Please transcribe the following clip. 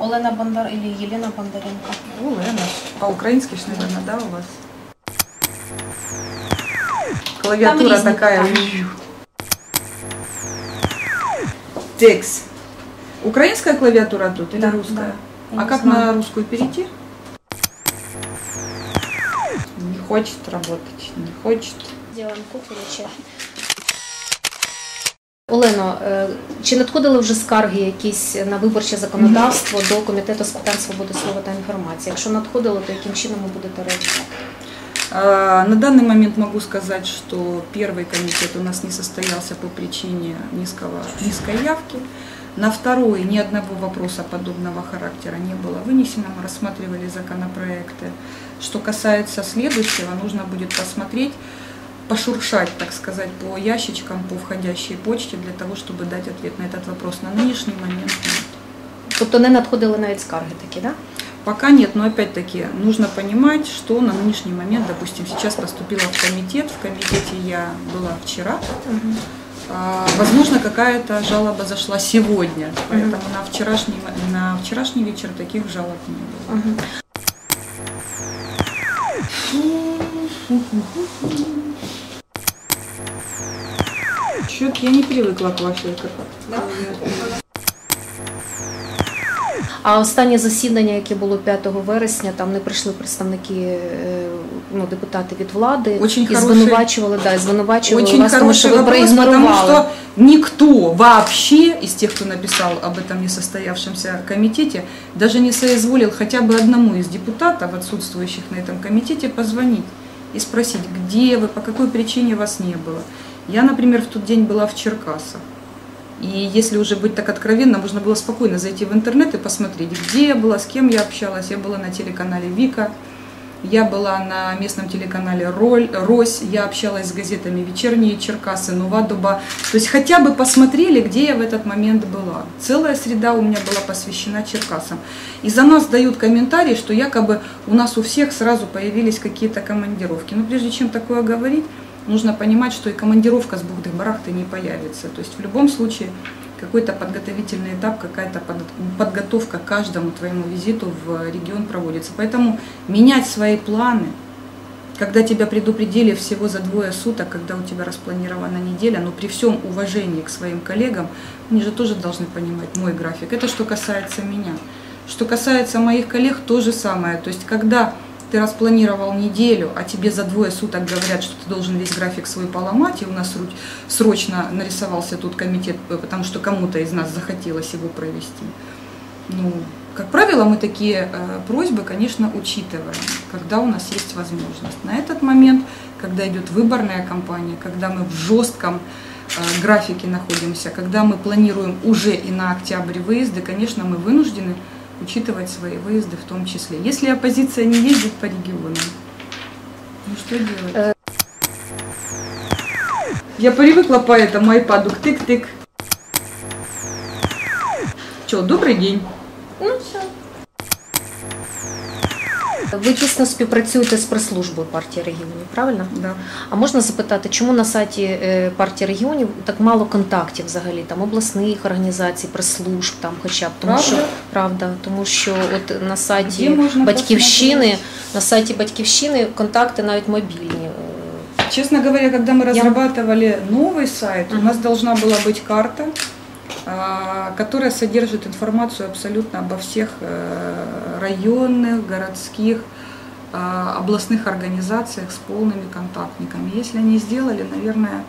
Олена Бондар или Елена Бондаренко. Олена. По-украински ж, наверное, да, у вас? Клавиатура різні такая. питання. Текст. Украинская клавиатура тут или Да, русская? да. Я А не как знаю. на русскую перейти? Не хочет работать, не хочет. Ділаємо копію чи... Олено, е, чи надходили вже скарги якісь на виборче законодавство до комітету з питань свободи слова та інформації? Якщо надходили, то яким чином ви будете реагувати? А, На данный момент могу сказать, что первый комитет у нас не состоялся по причине низкого, низкой явки. На второй ни одного вопроса подобного характера не было вынесено. Мы рассматривали законопроекты. Что касается следующего, нужно будет посмотреть, пошуршать, так сказать, по ящичкам, по входящей почте, для того, чтобы дать ответ на этот вопрос. На нынешний момент. Тобто не надходили навіть скарги такі, да? Пока нет, но опять-таки нужно понимать, что на нынешний момент, допустим, сейчас поступила в комитет, в комитете я была вчера, А, Возможно, какая-то жалоба зашла сегодня, поэтому на вчерашний, на вчерашний вечер таких жалоб не было. Мгм Чё-то я не привыкла к вашей как- А останнє засідання, яке було 5 вересня, там не прийшли представники е, ну, депутати від влади Очень і хороший- звинувачували, да, і звинувачували Очень вас, тому що хороший ви вопрос, потому проігнорували. что никто вообще из тех, кто написал об этом несостоявшемся комитете, даже не соизволил хотя бы одному из депутатов, отсутствующих на этом комитете, позвонить и спросить, где вы, по какой причине вас не было. Я, например, в тот день была в Черкасах. И если уже быть так откровенно, можно было спокойно зайти в интернет и посмотреть, где я была, с кем я общалась. Я была на телеканале Вика, я была на местном телеканале Роль, Рось, я общалась с газетами «Вечерние Черкасы», «Нова Дуба». То есть хотя бы посмотрели, где я в этот момент была. Целая среда у меня была посвящена Черкасам. И за нас дают комментарии, что якобы у нас у всех сразу появились какие-то командировки. Но прежде чем такое говорить, нужно понимать, что и командировка с Бухдых-Барахты не появится. То есть в любом случае какой-то подготовительный этап, какая-то под- подготовка к каждому твоему визиту в регион проводится. Поэтому менять свои планы, когда тебя предупредили всего за двое суток, когда у тебя распланирована неделя, но при всем уважении к своим коллегам, они же тоже должны понимать мой график. Это что касается меня. Что касается моих коллег, то же самое. То есть, когда ты распланировал неделю, а тебе за двое суток говорят, что ты должен весь график свой поломать, и у нас срочно нарисовался тут комитет, э, потому что кому-то из нас захотелось его провести. Ну, как правило, мы такие э, просьбы, конечно, учитываем, когда у нас есть возможность. На этот момент, когда идет выборная кампания, когда мы в жестком э, графике находимся, когда мы планируем уже и на октябрь выезды, конечно, мы вынуждены учитывать свои выезды в том числе. Если оппозиция не ездит по регионам, ну что делать? Я привыкла по этому айпаду тык-тык. Че, добрый день. Ну, все. Ви тісно співпрацюєте з прес-службою партії регіонів, правильно? Да. А можна запитати, чому на сайті е, партії регіонів так мало контактів взагалі, там обласних організацій, прес-служб, там хоча б тому, Правда? що правда, тому що от на сайті Де можна батьківщини, посмотреть? на сайті батьківщини контакти навіть мобільні. Е, Честно говоря, когда мы Я- разрабатывали новый сайт, у Мгм. нас должна была быть карта, а, которая содержит информацию абсолютно обо всех э, районных, городских, а, областных организациях с полными контактниками. Если они сделали, наверное,